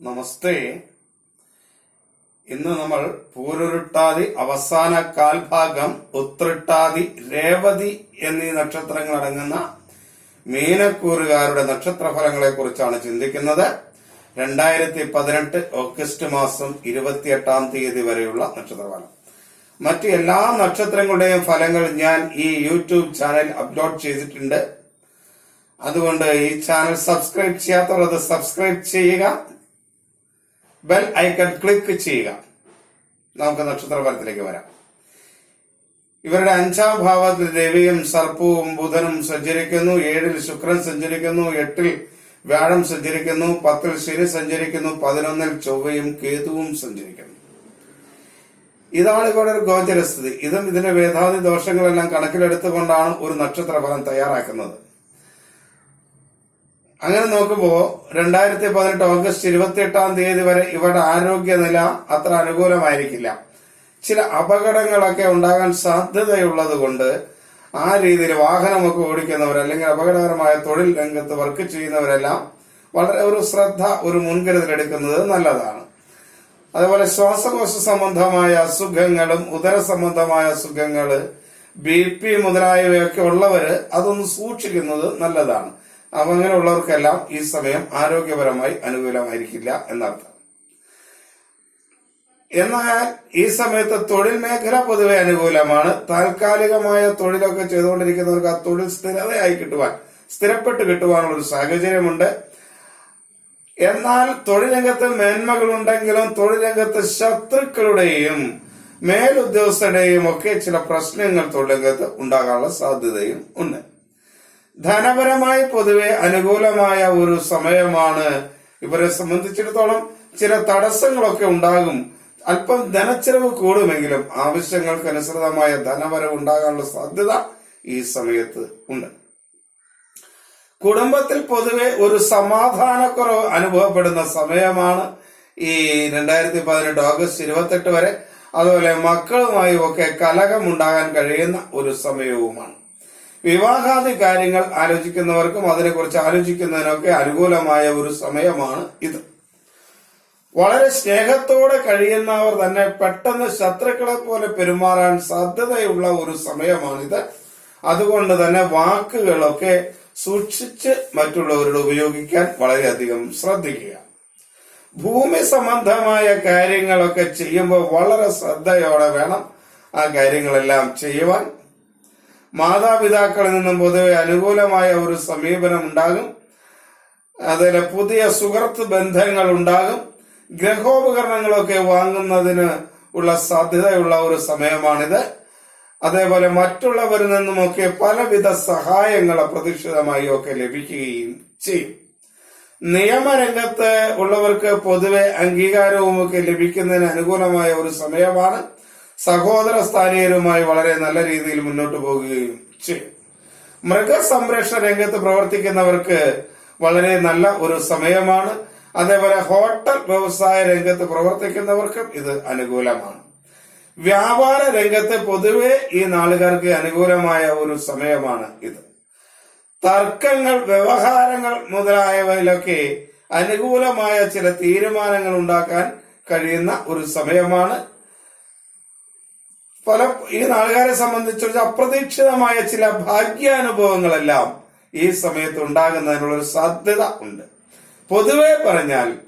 നമസ്തേ. ഇന്ന് നമ്മൾ പൂരുരുട്ടാതി അവസാന കാൽഭാഗം ഉത്രട്ടാതി രേവതി എന്നീ നക്ഷത്രങ്ങൾ അടങ്ങുന്ന മീനക്കൂറുകാരുടെ നക്ഷത്രഫലങ്ങളെ കുറിച്ചാണ് ചിന്തിക്കുന്നത്. രണ്ടായിരത്തി പതിനെട്ട് ഓഗസ്റ്റ് മാസം ഇരുപത്തിയെട്ടാം തീയതി വരെയുള്ള നക്ഷത്രഫലം. മറ്റ് എല്ലാ നക്ഷത്രങ്ങളുടെയും ഫലങ്ങൾ ഞാൻ ഈ യൂട്യൂബ് ചാനൽ അപ്ലോഡ് ചെയ്തിട്ടുണ്ട്. അതുകൊണ്ട് ഈ ചാനൽ സബ്സ്ക്രൈബ് ചെയ്യാത്തവർ അത് സബ്സ്ക്രൈബ് ചെയ്യുക. ബെൽ ഐക്കൺ ക്ലിക്ക് ചെയ്യുക. നമുക്ക് നക്ഷത്രഫലത്തിലേക്ക് വരാം. ഇവരുടെ അഞ്ചാം ഭാവത്തിൽ രവിയും സർപ്പവും ബുധനും സഞ്ചരിക്കുന്നു. ഏഴിൽ ശുക്രൻ സഞ്ചരിക്കുന്നു. എട്ടിൽ വ്യാഴം സഞ്ചരിക്കുന്നു. പത്തിൽ ശനി സഞ്ചരിക്കുന്നു. പതിനൊന്നിൽ ചൊവ്വയും കേതുവും സഞ്ചരിക്കുന്നു. ഇതാണ് ഇവിടെ ഒരു ഗോചരസ്ഥിതി. ഇതും ഇതിന്റെ വേദാതി ദോഷങ്ങളെല്ലാം കണക്കിലെടുത്തുകൊണ്ടാണ് ഒരു നക്ഷത്രഫലം തയ്യാറാക്കുന്നത്. അങ്ങനെ നോക്കുമ്പോ രണ്ടായിരത്തി പതിനെട്ട് ഓഗസ്റ്റ് ഇരുപത്തി എട്ടാം തീയതി വരെ ഇവരുടെ ആരോഗ്യനില അത്ര അനുകൂലമായിരിക്കില്ല. ചില അപകടങ്ങളൊക്കെ ഉണ്ടാകാൻ സാധ്യതയുള്ളത് കൊണ്ട് ആ രീതിയിൽ വാഹനമൊക്കെ ഓടിക്കുന്നവർ അല്ലെങ്കിൽ അപകടകരമായ തൊഴിൽ രംഗത്ത് വർക്ക് ചെയ്യുന്നവരെല്ലാം വളരെ ഒരു ശ്രദ്ധ ഒരു മുൻകരുതൽ എടുക്കുന്നത് നല്ലതാണ്. അതുപോലെ ശ്വാസകോശ സംബന്ധമായ അസുഖങ്ങളും ഉദര സംബന്ധമായ അസുഖങ്ങൾ ബി പി മുതലായവയൊക്കെ ഉള്ളവര് അതൊന്ന് സൂക്ഷിക്കുന്നത് നല്ലതാണ്. അപ്പൊ അങ്ങനെയുള്ളവർക്കെല്ലാം ഈ സമയം ആരോഗ്യപരമായി അനുകൂലമായിരിക്കില്ല എന്നർത്ഥം. എന്നാൽ ഈ സമയത്ത് തൊഴിൽ മേഖല പൊതുവെ അനുകൂലമാണ്. താൽക്കാലികമായ തൊഴിലൊക്കെ ചെയ്തുകൊണ്ടിരിക്കുന്നവർക്ക് ആ തൊഴിൽ സ്ഥിരതയായി കിട്ടുവാൻ സ്ഥിരപ്പെട്ട് കിട്ടുവാനുള്ള ഒരു സാഹചര്യമുണ്ട്. എന്നാൽ തൊഴിൽ രംഗത്ത് മേന്മകളുണ്ടെങ്കിലും തൊഴിൽ രംഗത്ത് ശത്രുക്കളുടെയും മേലുദ്യോഗസ്ഥരുടെയും ഒക്കെ ചില പ്രശ്നങ്ങൾ തൊഴിലംഗത്ത് ഉണ്ടാകാനുള്ള സാധ്യതയും ഉണ്ട്. ധനപരമായി പൊതുവെ അനുകൂലമായ ഒരു സമയമാണ്. ഇവരെ സംബന്ധിച്ചിടത്തോളം ചില തടസ്സങ്ങളൊക്കെ ഉണ്ടാകും. അല്പം ധനച്ചെലവ് കൂടുമെങ്കിലും ആവശ്യങ്ങൾക്ക് അനുസൃതമായ ധനവരവ് ഉണ്ടാകാനുള്ള സാധ്യത ഈ സമയത്ത് ഉണ്ട്. കുടുംബത്തിൽ പൊതുവെ ഒരു സമാധാനക്കുറവ് അനുഭവപ്പെടുന്ന സമയമാണ് ഈ രണ്ടായിരത്തി പതിനെട്ട് ഓഗസ്റ്റ് ഇരുപത്തെട്ട് വരെ. അതുപോലെ മക്കളുമായി ഒക്കെ കലഹമുണ്ടാകാൻ കഴിയുന്ന ഒരു സമയവുമാണ്. വിവാഹാദി കാര്യങ്ങൾ ആലോചിക്കുന്നവർക്കും അതിനെക്കുറിച്ച് ആലോചിക്കുന്നതിനൊക്കെ അനുകൂലമായ ഒരു സമയമാണ് ഇത്. വളരെ സ്നേഹത്തോടെ കഴിയുന്നവർ തന്നെ പെട്ടെന്ന് ശത്രുക്കളെ പോലെ പെരുമാറാൻ സാധ്യതയുള്ള ഒരു സമയമാണിത്. അതുകൊണ്ട് തന്നെ വാക്കുകളൊക്കെ സൂക്ഷിച്ച് മറ്റുള്ളവരോട് ഉപയോഗിക്കാൻ വളരെയധികം ശ്രദ്ധിക്കുക. ഭൂമി സംബന്ധമായ കാര്യങ്ങളൊക്കെ ചെയ്യുമ്പോൾ വളരെ ശ്രദ്ധയോടെ വേണം ആ കാര്യങ്ങളെല്ലാം ചെയ്യുവാൻ. മാതാപിതാക്കളിൽ നിന്നും പൊതുവെ അനുകൂലമായ ഒരു സമീപനം ഉണ്ടാകും. അതുപോലെ പുതിയ സുഹൃത്ത് ബന്ധങ്ങൾ ഉണ്ടാകും. ഗ്രഹോപകരണങ്ങളൊക്കെ വാങ്ങുന്നതിന് ഉള്ള സാധ്യതയുള്ള ഒരു സമയമാണിത്. അതേപോലെ മറ്റുള്ളവരിൽ നിന്നുമൊക്കെ പലവിധ സഹായങ്ങൾ അപ്രതീക്ഷിതമായി ഒക്കെ ലഭിക്കുകയും ചെയ്യും. നിയമരംഗത്ത് ഉള്ളവർക്ക് പൊതുവെ അംഗീകാരവും ഒക്കെ ലഭിക്കുന്നതിന് അനുകൂലമായ ഒരു സമയമാണ്. സഹോദര സ്ഥാനീയരുമായി വളരെ നല്ല രീതിയിൽ മുന്നോട്ട് പോകുകയും ചെയ്യും. മൃഗസംരക്ഷണ രംഗത്ത് പ്രവർത്തിക്കുന്നവർക്ക് വളരെ നല്ല ഒരു സമയമാണ്. അതേപോലെ ഹോട്ടൽ വ്യവസായ രംഗത്ത് പ്രവർത്തിക്കുന്നവർക്കും ഇത് അനുകൂലമാണ്. വ്യാപാര രംഗത്ത് പൊതുവെ ഈ നാളുകാർക്ക് അനുകൂലമായ ഒരു സമയമാണ് ഇത്. തർക്കങ്ങൾ വ്യവഹാരങ്ങൾ മുതലായവയിലൊക്കെ അനുകൂലമായ ചില തീരുമാനങ്ങൾ ഉണ്ടാക്കാൻ കഴിയുന്ന ഒരു സമയമാണ് പല ഈ നാളുകാരെ സംബന്ധിച്ച് അപ്രതീക്ഷിതമായ ചില ഭാഗ്യാനുഭവങ്ങളെല്ലാം ഈ സമയത്ത് ഉണ്ടാകുന്നതിനുള്ള ഒരു സാധ്യത ഉണ്ട്. പൊതുവെ പറഞ്ഞാൽ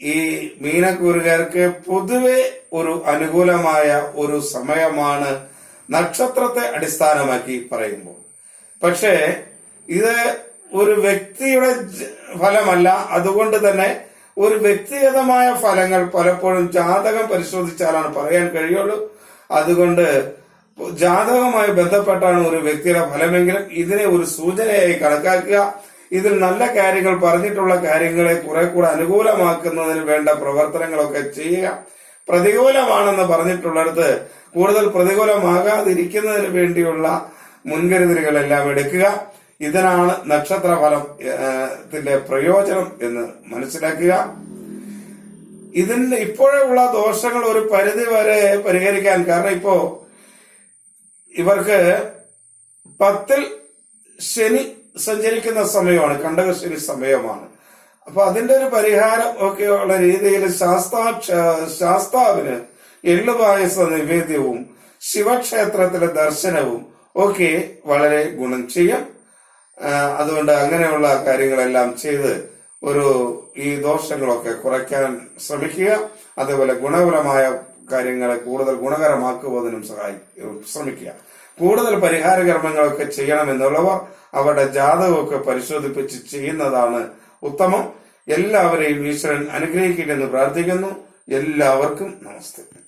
ഈ മീനക്കൂറുകാർക്ക് പൊതുവെ ഒരു അനുകൂലമായ ഒരു സമയമാണ് നക്ഷത്രത്തെ അടിസ്ഥാനമാക്കി പറയുമ്പോൾ. പക്ഷേ ഇത് ഒരു വ്യക്തിയുടെ ഫലമല്ല. അതുകൊണ്ട് തന്നെ ഒരു വ്യക്തിഗതമായ ഫലങ്ങൾ പലപ്പോഴും ജാതകം പരിശോധിച്ചാലാണ് പറയാൻ കഴിയുള്ളൂ. അതുകൊണ്ട് ജാതകവുമായി ബന്ധപ്പെട്ടാണ് ഒരു വ്യക്തിയുടെ ഫലമെങ്കിലും ഇതിനെ ഒരു സൂചനയായി കണക്കാക്കുക. ഇതിൽ നല്ല കാര്യങ്ങൾ പറഞ്ഞിട്ടുള്ള കാര്യങ്ങളെ കുറെ കൂടെ അനുകൂലമാക്കുന്നതിന് വേണ്ട പ്രവർത്തനങ്ങളൊക്കെ ചെയ്യുക. പ്രതികൂലമാണെന്ന് പറഞ്ഞിട്ടുള്ളിടത്ത് കൂടുതൽ പ്രതികൂലമാകാതിരിക്കുന്നതിന് വേണ്ടിയുള്ള മുൻകരുതലുകളെല്ലാം എടുക്കുക. ഇതിനാണ് നക്ഷത്രഫലത്തിന്റെ ത്തിന്റെ പ്രയോജനം എന്ന് മനസ്സിലാക്കുക. ഇതിന്റെ ഇപ്പോഴുള്ള ദോഷങ്ങൾ ഒരു പരിധി വരെ പരിഹരിക്കാൻ. കാരണം ഇപ്പോ ഇവർക്ക് പത്തിൽ ശനി സഞ്ചരിക്കുന്ന സമയമാണ് കണ്ടകശനി സമയമാണ്. അപ്പൊ അതിന്റെ ഒരു പരിഹാരം ഒക്കെയുള്ള രീതിയിൽ ശാസ്താ ശാസ്താവിന് എള്ളുപായസ നിവേദ്യവും ശിവക്ഷേത്രത്തിലെ ദർശനവും ഒക്കെ വളരെ ഗുണം ചെയ്യും. അതുകൊണ്ട് അങ്ങനെയുള്ള കാര്യങ്ങളെല്ലാം ചെയ്ത് ഒരു ഈ ദോഷങ്ങളൊക്കെ കുറയ്ക്കാൻ ശ്രമിക്കുക. അതേപോലെ ഗുണപരമായ കാര്യങ്ങളെ കൂടുതൽ ഗുണകരമാക്കുവതിനും സഹായി ശ്രമിക്കുക. കൂടുതൽ പരിഹാര കർമ്മങ്ങളൊക്കെ ചെയ്യണമെന്നുള്ളവർ അവരുടെ ജാതകമൊക്കെ പരിശോധിപ്പിച്ച് ചെയ്യുന്നതാണ് ഉത്തമം. എല്ലാവരെയും ഈശ്വരൻ അനുഗ്രഹിക്കട്ടെന്ന് പ്രാർത്ഥിക്കുന്നു. എല്ലാവർക്കും നമസ്തേ.